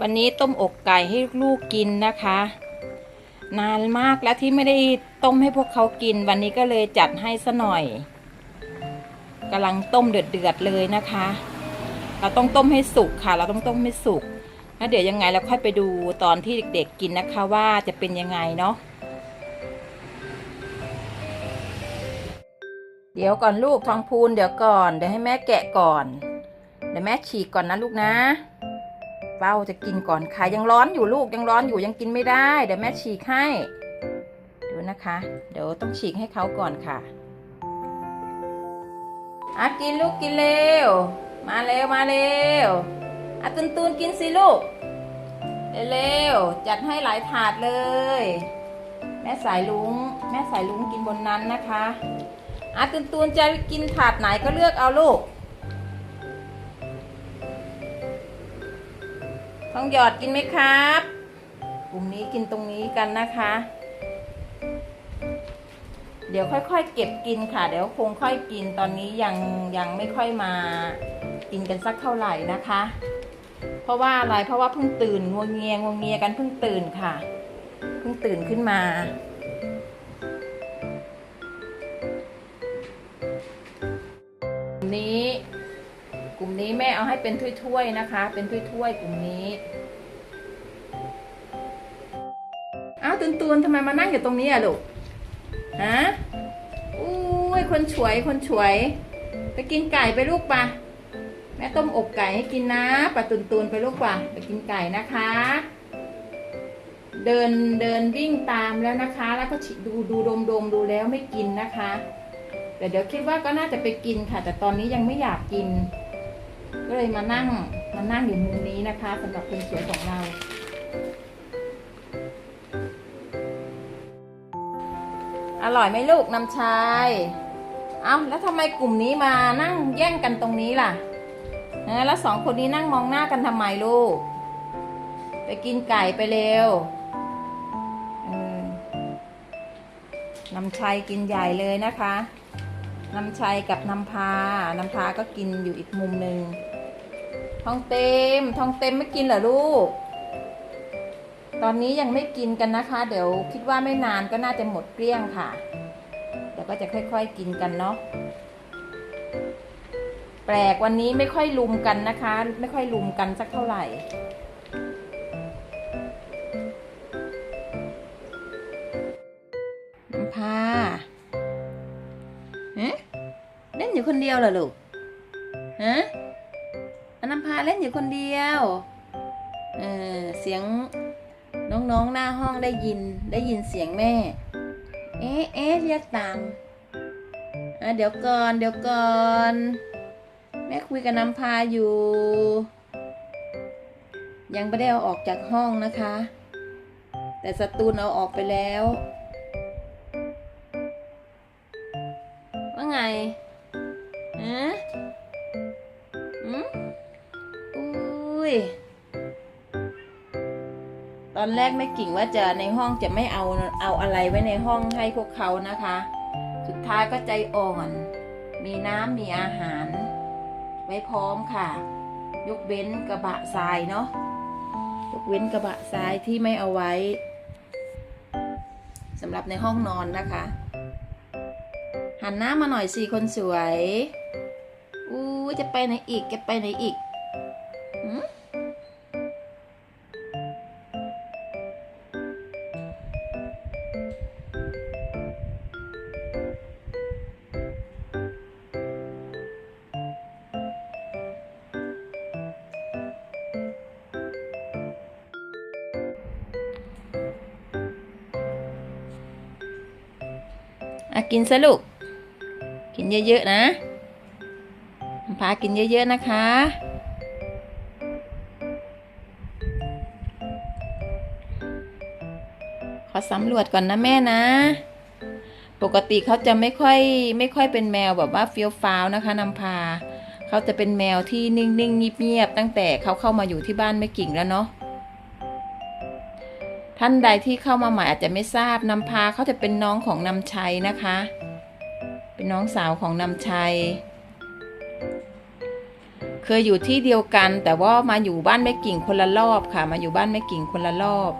วันนี้ต้มอกไก่ให้ลูกกินนะคะ นานมากแล้วที่ไม่ได้ต้มให้พวกเขากิน วันนี้ก็เลยจัดให้ซะหน่อยกำลังต้มเดือดๆเลยนะคะ เราต้องต้มให้สุกค่ะ เราต้องต้มให้สุกแล้วเดี๋ยวยังไงเราค่อยไปดูตอนที่เด็กๆกินนะคะว่าจะเป็นยังไงเนาะเดี๋ยวก่อนลูกทองพูนเดี๋ยวก่อนเดี๋ยวให้แม่แกะก่อน เดี๋ยวแม่ฉีกก่อนนะลูกนะ เฝ้าจะกินก่อนค่ะยังร้อนอยู่ลูกยังร้อนอยู่ยังกินไม่ได้ เดี๋ยวแม่ฉีกให้ ดูนะคะ เดี๋ยวต้องฉีกให้เขาก่อนค่ะอะกินลูกกินเร็ว มาเร็วมาเร็วอะตุนตุนกินสิลูก เร็วๆจัดให้หลายถาดเลย แม่สายลุง แม่สายลุงกินบนนั้นนะคะอะตุนตุนจะกินถาดไหนก็เลือกเอาลูก ทองหยอดกินไหมครับกลุ่มนี้กินตรงนี้กันนะคะ เดี๋ยวค่อยๆ เก็บกินค่ะ เดี๋ยวคงค่อยกินตอนนี้ยังยังไม่ค่อยมากินกันสักเท่าไหร่นะคะ เพราะว่าอะไรเพราะว่าเพิ่งตื่นงวงเงียงวงเงียกันเพิ่งตื่นค่ะ เพิ่งตื่นขึ้นมากลุ่มนี้ กลุ่มนี้แม่เอาให้เป็นถ้วยๆนะคะ เป็นถ้วยๆกลุ่มนี้อ้าวตุนตุนๆทำไมมานั่งอยู่ตรงนี้อะลูกฮะอุ้ยคนฉวยคนฉวย ไปกินไก่ไปลูกปะแม่ต้มอกไก่ให้กินนะปะตุนตุนๆไปลูกปะไปกินไก่นะคะ เดินเดินวิ่งตามแล้วนะคะ แล้วก็ดูดูดมดมดูแล้วไม่กินนะคะแต่เดี๋ยวคิดว่าก็น่าจะไปกินค่ะ แต่ตอนนี้ยังไม่อยากกิน ก็เลยมานั่งมานั่งอยู่มุมนี้นะคะสำหรับคนสวยของเรา อร่อยไหมลูกน้ำชายเอาแล้วทำไมกลุ่มนี้มานั่งแย่งกันตรงนี้ล่ะแล้วสองคนนี้นั่งมองหน้ากันทำไมลูก ไปกินไก่ไปเร็วน้ำชัยกินใหญ่เลยนะคะน้ำชัยกับน้ำพาน้ำพาก็กินอยู่อีกมุมหนึ่ง ทองเต็ม ทองเต็มไม่กินเหรอลูก ตอนนี้ยังไม่กินกันนะคะ เดี๋ยวคิดว่าไม่นานก็น่าจะหมดเกลี้ยงค่ะ เดี๋ยวก็จะค่อยๆกินกันเนาะ แปลกวันนี้ไม่ค่อยลุมกันนะคะ ไม่ค่อยลุมกันสักเท่าไหร่พาเอ๊ะเล่นอยู่คนเดียวเหรอลูกฮะ น้ำพาเล่นอยู่คนเดียวเออเสียงน้องๆหน้าห้องได้ยินได้ยินเสียงแม่ เอ๊ะเอ๊ะเรียกตามอะเดี๋ยวก่อนเดี๋ยวก่อน แม่คุยกับน้ำพาอยู่ ยังไม่ได้เอาออกจากห้องนะคะ แต่สตูนเอาออกไปแล้ว ว่าไง อนแรกไม่กิ่งว่าจะในห้องจะไม่เอาเอาอะไรไว้ในห้องให้พวกเขานะคะ สุดท้ายก็ใจอ่อน มีน้ำมีอาหาร ไว้พร้อมค่ะ ยกเว้นกระบะทรายเนาะยกเว้นกระบะทรายที่ไม่เอาไว้สำหรับในห้องนอนนะคะ หันหน้ามาหน่อยสิคนสวยอู้จะไปไหนอีกจะไปไหนอีกหืม อะกินซะลูก กินเยอะๆนะพากินเยอะๆนะคะ ขอสำรวจก่อนนะแม่นะ ปกติเขาจะไม่ค่อยไม่ค่อยเป็นแมวแบบว่าเฟี้ยวฟ้าวนะคะนำพา เขาจะเป็นแมวที่นิ่งๆเงียบๆตั้งแต่เขาเข้ามาอยู่ที่บ้านแม่กิ่งแล้วเนาะ ท่านใดที่เข้ามาใหม่อาจจะไม่ทราบนำพาเขาจะเป็นน้องของนำชัยนะคะ เป็นน้องสาวของนำชัย เคยอยู่ที่เดียวกัน แต่ว่ามาอยู่บ้านแม่กิ่งคนละรอบค่ะ มาอยู่บ้านแม่กิ่งคนละรอบ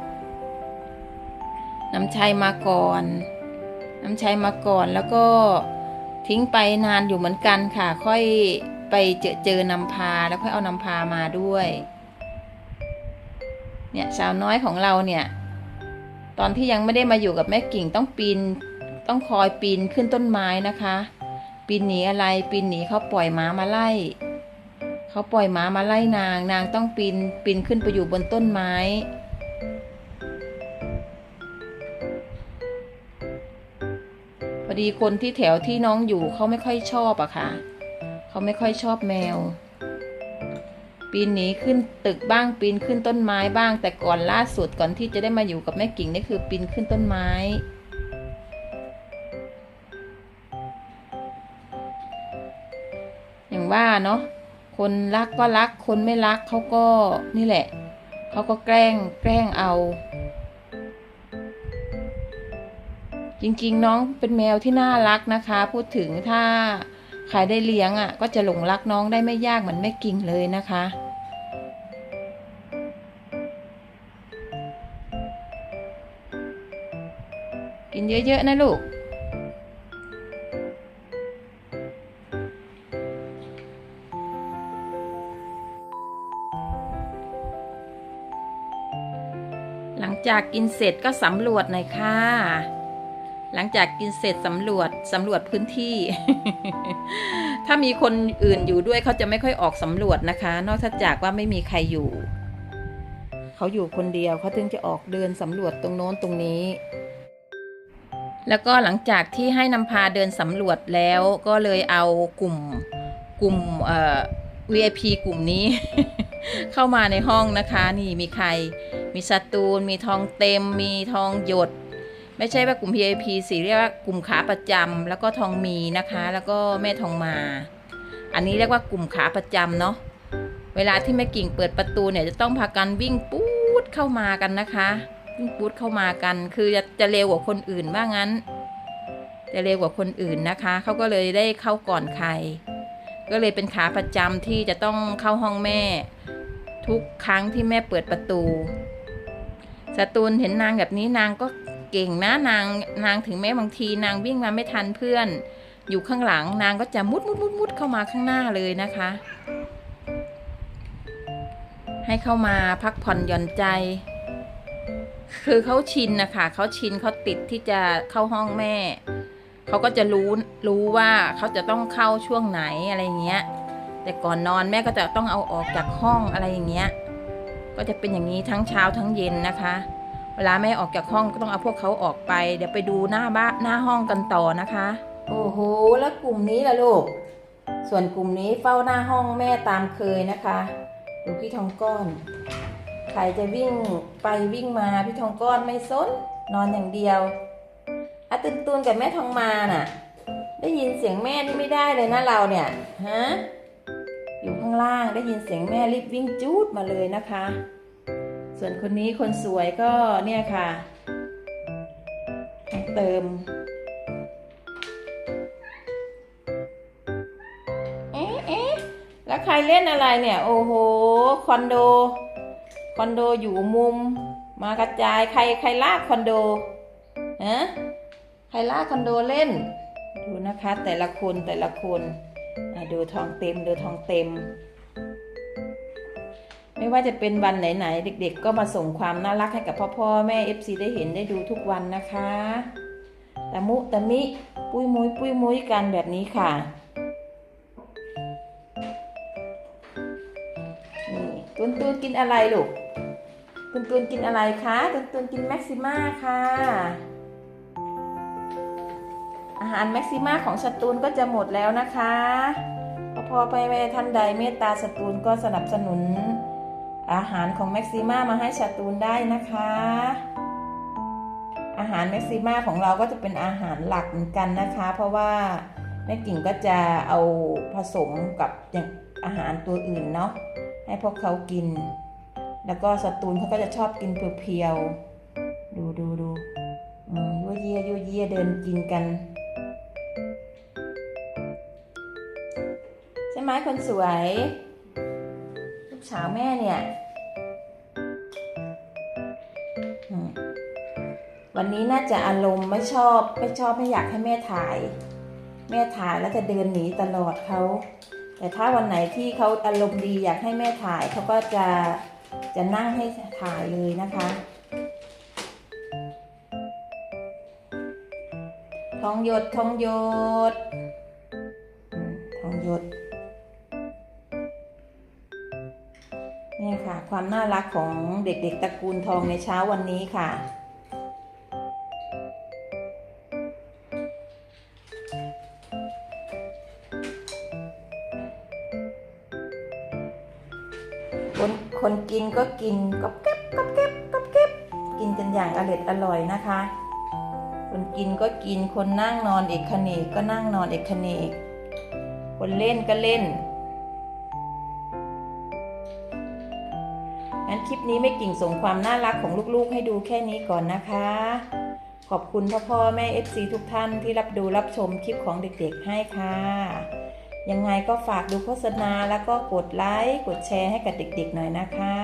น้ำชัยมาก่อนน้ำชัยมาก่อนแล้วก็ทิ้งไปนานอยู่เหมือนกันค่ะ ค่อยไปเจอเจอนำพาแล้วค่อยเอานำพามาด้วย เนี่ยสาวน้อยของเราเนี่ย ตอนที่ยังไม่ได้มาอยู่กับแม่กิ่งต้องปีนต้องคอยปีนขึ้นต้นไม้นะคะ ปีนหนีอะไรปีนหนีเขาปล่อยม้ามาไล่เขาปล่อยม้ามาไล่นาง นางต้องปีนปีนขึ้นไปอยู่บนต้นไม้ พอดีคนที่แถวที่น้องอยู่เขาไม่ค่อยชอบอะค่ะเขาไม่ค่อยชอบแมว ปีนหนีขึ้นตึกบ้างปีนขึ้นต้นไม้บ้าง แต่ก่อนล่าสุดก่อนที่จะได้มาอยู่กับแม่กิ่งนี่คือปีนขึ้นต้นไม้ อย่างว่าเนาะคนรักก็รักคนไม่รักเขาก็นี่แหละเขาก็แกล้งแกล้งเอา จริงๆ น้องเป็นแมวที่น่ารักนะคะ พูดถึงถ้าใครได้เลี้ยงอะ่ะ ก็จะหลงรักน้องได้ไม่ยากเหมือนแม่กิ่งเลยนะคะ เยอะๆนะลูก หลังจากกินเสร็จก็สำรวจหน่อยค่ะ หลังจากกินเสร็จสำรวจสำรวจพื้นที่ ถ้ามีคนอื่นอยู่ด้วยเขาจะไม่ค่อยออกสำรวจนะคะ นอกจากว่าไม่มีใครอยู่เขาอยู่คนเดียวเขาถึงจะออกเดินสำรวจตรงโน้นตรงนี้ แล้วก็หลังจากที่ให้นำพาเดินสำรวจแล้วก็เลยเอากลุ่มกลุ่มเอ่อ VIP กลุ่มนี้ เข้ามาในห้องนะคะ นี่มีใคร มีสตูลมีทองเต็ม มีทองหยด ไม่ใช่ว่ากลุ่ม VIP สิเรียกว่ากลุ่มขาประจำแล้วก็ทองมีนะคะ แล้วก็แม่ทองมา อันนี้เรียกว่ากลุ่มขาประจำเนาะเวลาที่แม่กิ่งเปิดประตูเนี่ยจะต้องพากันวิ่งปู๊ดเข้ามากันนะคะ วิ่งปู๊ดเข้ามากัน คือจะจะเร็วกว่าคนอื่นว่างั้น จะเร็วกว่าคนอื่นนะคะ เขาก็เลยได้เข้าก่อนใคร ก็เลยเป็นขาประจำที่จะต้องเข้าห้องแม่ ทุกครั้งที่แม่เปิดประตูสตูนเห็นนางแบบนี้นางก็เก่งนะนางนางถึงแม้บางที นางวิ่งมาไม่ทันเพื่อน อยู่ข้างหลังนางก็จะมุดมุดมุดมุดเข้ามาข้างหน้าเลยนะคะ ให้เข้ามาพักผ่อนหย่อนใจ คือเขาชินนะคะเขาชินเขาติดที่จะเข้าห้องแม่ เขาก็จะรู้รู้ว่าเขาจะต้องเข้าช่วงไหนอะไรเงี้ย แต่ก่อนนอนแม่ก็จะต้องเอาออกจากห้องอะไรอย่างเงี้ย ก็จะเป็นอย่างนี้ทั้งเช้าทั้งเย็นนะคะ เวลาแม่ออกจากห้องก็ต้องเอาพวกเขาออกไป เดี๋ยวไปดูหน้าบ้านหน้าห้องกันต่อนะคะ โอ้โห แล้วกลุ่มนี้ล่ะลูก ส่วนกลุ่มนี้เฝ้าหน้าห้องแม่ตามเคยนะคะ ดูพี่ทองก้อน ใครจะวิ่งไปวิ่งมาพี่ทองก้อนไม่สนนอนอย่างเดียวอาตุนตุนกับแม่ทองมาน่ะ ได้ยินเสียงแม่นี่ไม่ได้เลยนะเราเนี่ยฮะอยู่ข้างล่างได้ยินเสียงแม่รีบวิ่งจูดมาเลยนะคะ ส่วนคนนี้คนสวยก็เนี่ยค่ะ เติมเอ๊ะเอ๊ะแล้วใครเล่นอะไรเนี่ย โอ้โห คอนโด คอนโดอยู่มุม มากระจายใครใครลากคอนโดฮะใครลากคอนโดเล่น ดูนะคะ แต่ละคนแต่ละคนดูทองเต็มดูทองเต็ม ไม่ว่าจะเป็นวันไหนๆเด็ก ๆ ก็มาส่งความน่ารักให้กับพ่อพ่อแม่ FC ได้เห็นได้ดูทุกวันนะคะตะมุตะมิ ปุ้ยมุ้ยปุ้ยมุ้ยกันแบบนี้ค่ะนี่ตุนตุนกินอะไรลูก ตุนตุนกินอะไรคะตุนตุนกินแม็กซิม่าค่ะ อาหารแม็กซิม่าของสตูนก็จะหมดแล้วนะคะพอพอไปแม่ท่านใดเมตตาสตูนก็สนับสนุน อาหารของแม็กซิม่ามาให้สตูนได้นะคะ อาหารแม็กซิม่าของเราก็จะเป็นอาหารหลักเหมือนกันนะคะ เพราะว่าแม่กิ่งก็จะเอาผสมกับอย่างอาหารตัวอื่นเนาะให้พวกเขากิน แล้วก็สตูนเขาก็จะชอบกินเพียวๆ ดูดูดูยั่วเยี่ยยั่วเยี่ยเดินกินกัน ใช่ไหมคนสวย ลูกสาวแม่เนี่ย วันนี้น่าจะอารมณ์ไม่ชอบไม่ชอบไม่อยากให้แม่ถ่าย แม่ถ่ายแล้วจะเดินหนีตลอดเขา แต่ถ้าวันไหนที่เขาอารมณ์ดีอยากให้แม่ถ่ายเขาก็จะ จะนั่งให้ถ่ายเลยนะคะ ทองหยดทองหยดทองหยดเนี่ยค่ะ ความน่ารักของเด็กๆตระกูลทองในเช้าวันนี้ค่ะ คนคนกินก็กินก็เก็บก็เก็บก็เก็บกินกันอย่างอร่อยอร่อยนะคะ คนกินก็กินคนนั่งนอนเอกเขนกก็นั่งนอนเอกเขนกคนเล่นก็เล่นงั้นคลิปนี้ไม่กิ่งส่งความน่ารักของลูกๆ ให้ดูแค่นี้ก่อนนะคะ ขอบคุณพ่อพ่อแม่ FC ทุกท่านที่รับดูรับชมคลิปของเด็กๆให้ค่ะ ยังไงก็ฝากดูโฆษณาแล้วก็กดไลค์ กดแชร์ให้กับเด็กๆหน่อยนะคะ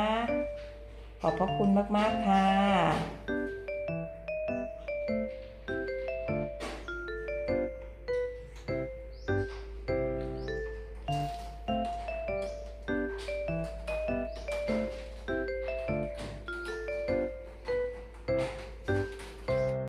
ขอบพระคุณมากๆค่ะ